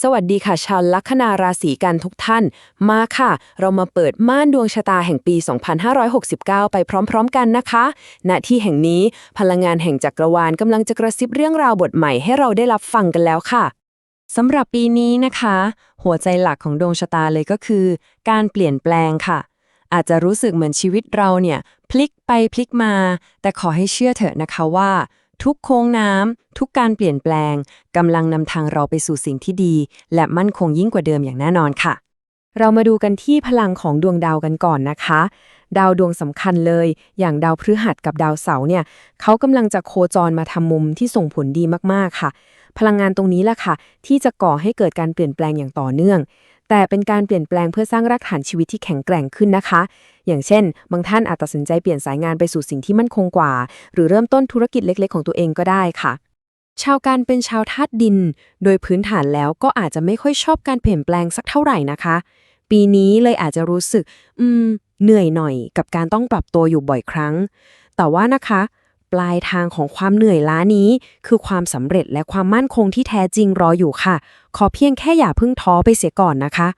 สวัสดีค่ะชาวลัคนาราศีกันทุกท่าน มาค่ะ เรามาเปิดม่านดวงชะตาแห่งปี 2569 ไปพร้อม ๆ กันนะคะณที่แห่งนี้พลังงานแห่งจักรวาลกำลังจะกระซิบเรื่องราวบทใหม่ให้เราได้รับฟังกันแล้วค่ะสำหรับปีนี้นะคะ หัวใจหลักของดวงชะตาเลยก็คือ การเปลี่ยนแปลงค่ะ อาจจะรู้สึกเหมือนชีวิตเราเนี่ย พลิกไปพลิกมา แต่ขอให้เชื่อเถอะนะคะว่า ทุกโค้งน้ำ ทุกการเปลี่ยนแปลงกำลังนำทางเราไปสู่สิ่งที่ดี และมั่นคงยิ่งกว่าเดิมอย่างแน่นอนค่ะ เรามาดูกันที่พลังของดวงดาวกันก่อนนะคะ ดาวดวงสำคัญเลย อย่างดาวพฤหัสกับดาวเสาร์เนี่ยเขากำลังจะโคจรมาทำมุมที่ส่งผลดีมากๆค่ะ พลังงานตรงนี้แหละค่ะ ที่จะก่อให้เกิดการเปลี่ยนแปลงอย่างต่อเนื่องแต่เป็นการเปลี่ยนแปลงเพื่อสร้างรากฐานชีวิตที่แข็งแกร่งขึ้นนะคะ อย่างเช่น บางท่านอาจตัดสินใจเปลี่ยนสายงานไปสู่สิ่งที่มั่นคงกว่า หรือเริ่มต้นธุรกิจเล็ก ๆ ของตัวเองก็ได้ค่ะ ชาวการเป็นชาวธาตุดิน โดยพื้นฐานแล้วก็อาจจะไม่ค่อยชอบการเปลี่ยนแปลงสักเท่าไหร่นะคะ ปีนี้เลยอาจจะรู้สึก อืม เหนื่อยหน่อย กับการต้องปรับตัวอยู่บ่อยครั้ง แต่ว่านะคะปลายทางของความเหนื่อยล้านี้ คือความสำเร็จและความมั่นคงที่แท้จริงรออยู่ค่ะ ขอเพียงแค่อย่าพิ่งท้อไปเสียก่อนนะคะ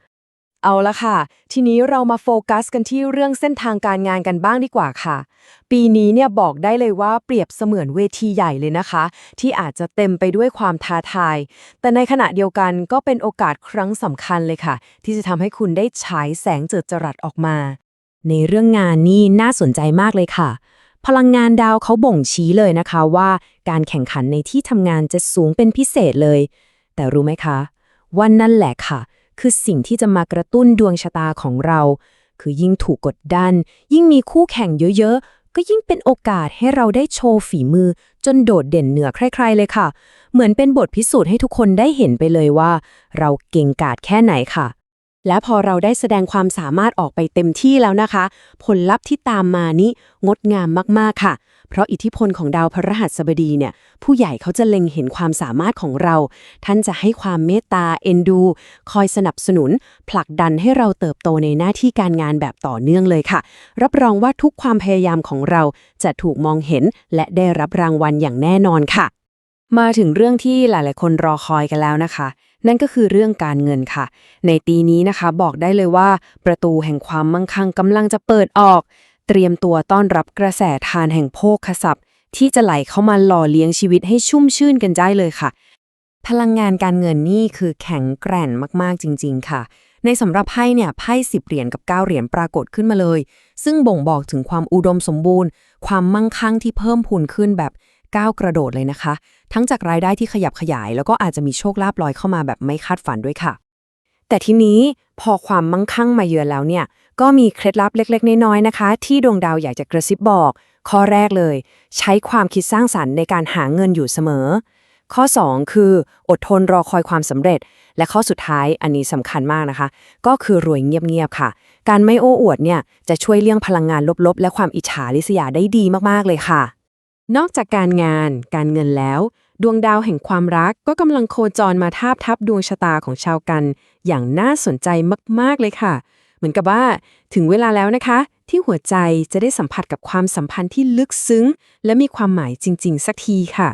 เอาละค่ะ ทีนี้เรามาโฟกัสกันที่เรื่องเส้นทางการงานกันบ้างดีกว่าค่ะ ปีนี้เนี่ยบอกได้เลยว่าเปรียบเสมือนเวทีใหญ่เลยนะคะ ที่อาจจะเต็มไปด้วยความท้าทาย แต่ในขณะเดียวกันก็เป็นโอกาสครั้งสำคัญเลยค่ะ ที่จะทำให้คุณได้ฉายแสงเจิดจรัสออกมา ในเรื่องงานนี่น่าสนใจมากเลยค่ะ พลังงานดาวเขาบ่งชี้เลยนะคะว่า การแข่งขันในที่ทำงานจะสูงเป็นพิเศษเลย แต่รู้ไหมคะว่านั่นแหละค่ะ คือสิ่งที่จะมากระตุ้นดวงชะตาของเรา คือยิ่งถูกกดดัน ยิ่งมีคู่แข่งเยอะๆ ก็ยิ่งเป็นโอกาสให้เราได้โชว์ฝีมือ จนโดดเด่นเหนือใครๆเลยค่ะ เหมือนเป็นบทพิสูจน์ให้ทุกคนได้เห็นไปเลยว่า เราเก่งกาจแค่ไหนค่ะ และพอเราได้แสดงความสามารถออกไปเต็มที่แล้วนะคะ ผลลัพธ์ที่ตามมานี้งดงามมากๆค่ะ เพราะอิทธิพลของดาวพฤหัสบดีเนี่ย ผู้ใหญ่เขาจะเล็งเห็นความสามารถของเรา ท่านจะให้ความเมตตาเอ็นดู คอยสนับสนุน ผลักดันให้เราเติบโตในหน้าที่การงานแบบต่อเนื่องเลยค่ะ รับรองว่าทุกความพยายามของเราจะถูกมองเห็น และได้รับรางวัลอย่างแน่นอนค่ะ มาถึงเรื่องที่หลาย ๆ คนรอคอยกันแล้วนะคะ นั่นก็คือเรื่องการเงินค่ะ ในปีนี้นะคะบอกได้เลยว่า ประตูแห่งความมั่งคั่งกำลังจะเปิดออก เตรียมตัวต้อนรับกระแสทานแห่งโภคทรัพย์ ที่จะไหลเข้ามาหล่อเลี้ยงชีวิตให้ชุ่มชื่นกันได้เลยค่ะ พลังงานการเงินนี่คือแข็งแกร่งมากๆจริง ๆ ค่ะในสำหรับไพ่เนี่ยไพ่สิบเหรียญกับ 9 เหรียญปรากฏขึ้นมาเลย ซึ่งบ่งบอกถึงความอุดมสมบูรณ์ ความมั่งคั่งที่เพิ่มพูนขึ้นแบบ ก้าวกระโดดเลยนะคะ ทั้งจากรายได้ที่ขยับขยาย แล้วก็อาจจะมีโชคลาภลอยเข้ามาแบบไม่คาดฝันด้วยค่ะ แต่ทีนี้พอความมั่งคั่งมาเยือนแล้วเนี่ย ก็มีเคล็ดลับเล็ก ๆ น้อยๆนะคะ ที่ดวงดาวอยากจะกระซิบบอก ข้อแรกเลย ใช้ความคิดสร้างสรรค์ในการหาเงินอยู่เสมอ ข้อ 2 คือ อดทนรอคอยความสำเร็จ และข้อสุดท้ายอันนี้สำคัญมากนะคะ ก็คือรวยเงียบๆค่ะ การไม่โอ้อวดเนี่ยจะช่วยเลี่ยงพลังงานลบๆ และความอิจฉาริษยาได้ดีมากๆเลยค่ะ นอกจากการงาน การเงินแล้ว ดวงดาวแห่งความรักก็กำลังโคจรมาทาบทับดวงชะตาของชาวกัน อย่างน่าสนใจมาก ๆ เลยค่ะ เหมือนกับว่าถึงเวลาแล้วนะคะ ที่หัวใจจะได้สัมผัสกับความสัมพันธ์ที่ลึกซึ้ง และมีความหมายจริง ๆ สักทีค่ะ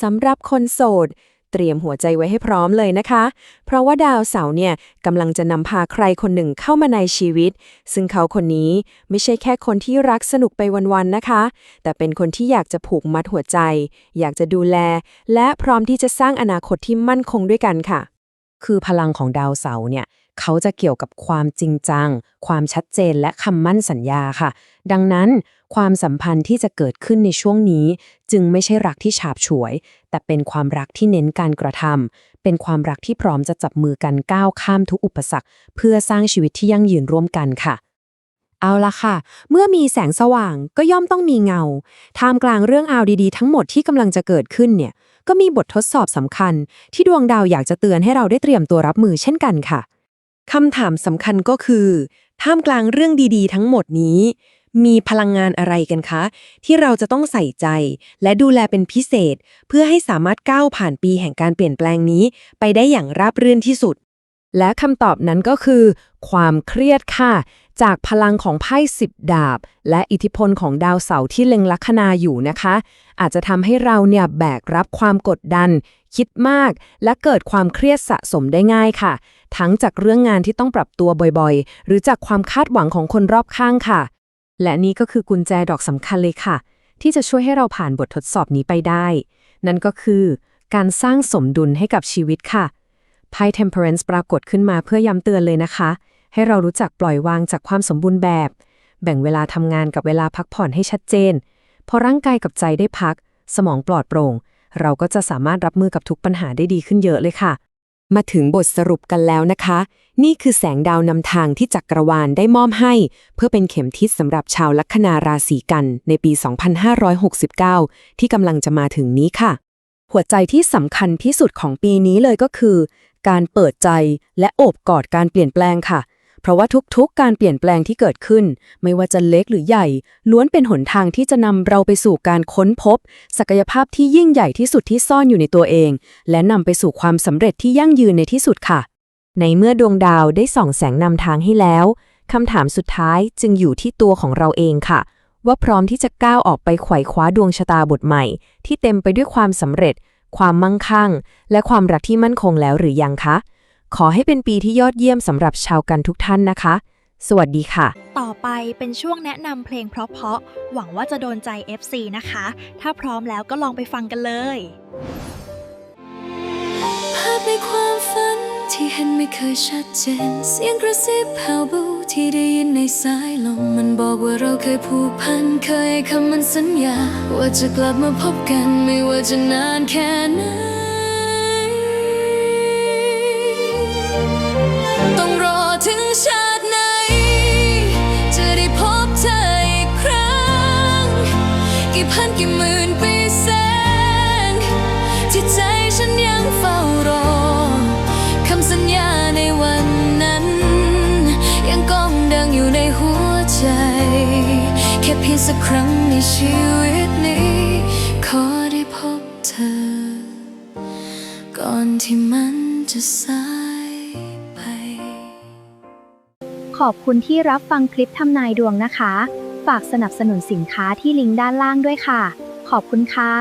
สำหรับคนโสด เตรียมหัวใจไว้ให้พร้อมเลยนะคะ เพราะว่าดาวเสาร์เนี่ยกำลังจะนำพาใครคนหนึ่งเข้ามาในชีวิต ซึ่งเขาคนนี้ไม่ใช่แค่คนที่รักสนุกไปวันๆนะคะ แต่เป็นคนที่อยากจะผูกมัดหัวใจ อยากจะดูแล และพร้อมที่จะสร้างอนาคตที่มั่นคงด้วยกันค่ะ คือพลังของดาวเสาร์เนี่ยเขาจะเกี่ยวกับความจริงจัง ความชัดเจนและคำมั่นสัญญาค่ะ ดังนั้นความสัมพันธ์ที่จะเกิดขึ้นในช่วงนี้ จึงไม่ใช่รักที่ฉาบฉวย แต่เป็นความรักที่เน้นการกระทำเป็นความรักที่พร้อมจะจับมือกันก้าวข้ามทุกอุปสรรค เพื่อสร้างชีวิตที่ยั่งยืนร่วมกันค่ะ เอาละค่ะ เมื่อมีแสงสว่างก็ย่อมต้องมีเงา ท่ามกลางเรื่องอาวดีๆ ทั้งหมดที่กำลังจะเกิดขึ้นเนี่ย ก็มีบททดสอบสำคัญ ที่ดวงดาวอยากจะเตือนให้เราได้เตรียมตัวรับมือเช่นกันค่ะ คำถามสำคัญก็คือ ท่ามกลางเรื่องดีๆ ทั้งหมดนี้ มีพลังงานอะไรกันคะ ที่เราจะต้องใส่ใจ และดูแลเป็นพิเศษ เพื่อให้สามารถก้าวผ่านปีแห่งการเปลี่ยนแปลงนี้ ไปได้อย่างราบรื่นที่สุดและคำตอบนั้นก็คือ ความเครียดค่ะ จากพลังของไพ่สิบดาบ และอิทธิพลของดาวเสาร์ที่เล็งลัคนาอยู่นะคะ อาจจะทำให้เราเนี่ยแบกรับความกดดัน คิดมาก และเกิดความเครียดสะสมได้ง่ายค่ะ ทั้งจากเรื่องงานที่ต้องปรับตัวบ่อยๆ หรือจากความคาดหวังของคนรอบข้างค่ะ และนี่ก็คือกุญแจดอกสำคัญเลยค่ะ ที่จะช่วยให้เราผ่านบททดสอบนี้ไปได้ นั่นก็คือ การสร้างสมดุลให้กับชีวิตค่ะไพ่ Temperance ปรากฏขึ้นมาเพื่อย้ำเตือนเลยนะคะ ให้เรารู้จักปล่อยวางจากความสมบูรณ์แบบ แบ่งเวลาทำงานกับเวลาพักผ่อนให้ชัดเจน พอร่างกายกับใจได้พัก สมองปลอดโปร่ง เราก็จะสามารถรับมือกับทุกปัญหาได้ดีขึ้นเยอะเลยค่ะ มาถึงบทสรุปกันแล้วนะคะ นี่คือแสงดาวนำทางที่จักรวาลได้มอบให้ เพื่อเป็นเข็มทิศสำหรับชาวลัคนาราศีกัน ในปี 2569 ที่กำลังจะมาถึงนี้ค่ะ หัวใจที่สำคัญที่สุดของปีนี้เลยก็คือการเปิดใจและโอบกอดการเปลี่ยนแปลงค่ะ เพราะว่าทุกๆ การเปลี่ยนแปลงที่เกิดขึ้น ไม่ว่าจะเล็กหรือใหญ่ ล้วนเป็นหนทางที่จะนำเราไปสู่การค้นพบ ศักยภาพที่ยิ่งใหญ่ที่สุดที่ซ่อนอยู่ในตัวเอง และนำไปสู่ความสำเร็จที่ยั่งยืนในที่สุดค่ะ ในเมื่อดวงดาวได้ส่องแสงนำทางให้แล้วคำถามสุดท้ายจึงอยู่ที่ตัวของเราเองค่ะ ว่าพร้อมที่จะก้าวออกไปไขว่คว้าดวงชะตาบทใหม่ ที่เต็มไปด้วยความสำเร็จ ความมั่งคั่ง และความรักที่มั่นคงแล้วหรือยังคะ ขอให้เป็นปีที่ยอดเยี่ยมสำหรับชาวกันทุกท่านนะคะ สวัสดีค่ะ ต่อไปเป็นช่วงแนะนำเพลงเพราะๆ หวังว่าจะโดนใจ FC นะคะ ถ้าพร้อมแล้วก็ลองไปฟังกันเลยภาพในความฝันที่เห็นไม่เคยชัดเจน เสียงกระซิบแผ่วเบาที่ได้ยินในสายลมมันบอกว่าเราเคยผูกพันเคยให้คำมันสัญญา ว่าจะกลับมาพบกันไม่ว่าจะนานแค่ไหน สักครั้งในชีวิตนี้ ขอได้พบเธอ ก่อนที่มันจะสายไป ขอบคุณที่รับฟังคลิปทำนายดวงนะคะ ฝากสนับสนุนสินค้าที่ลิงก์ด้านล่างด้วยค่ะ ขอบคุณค่ะ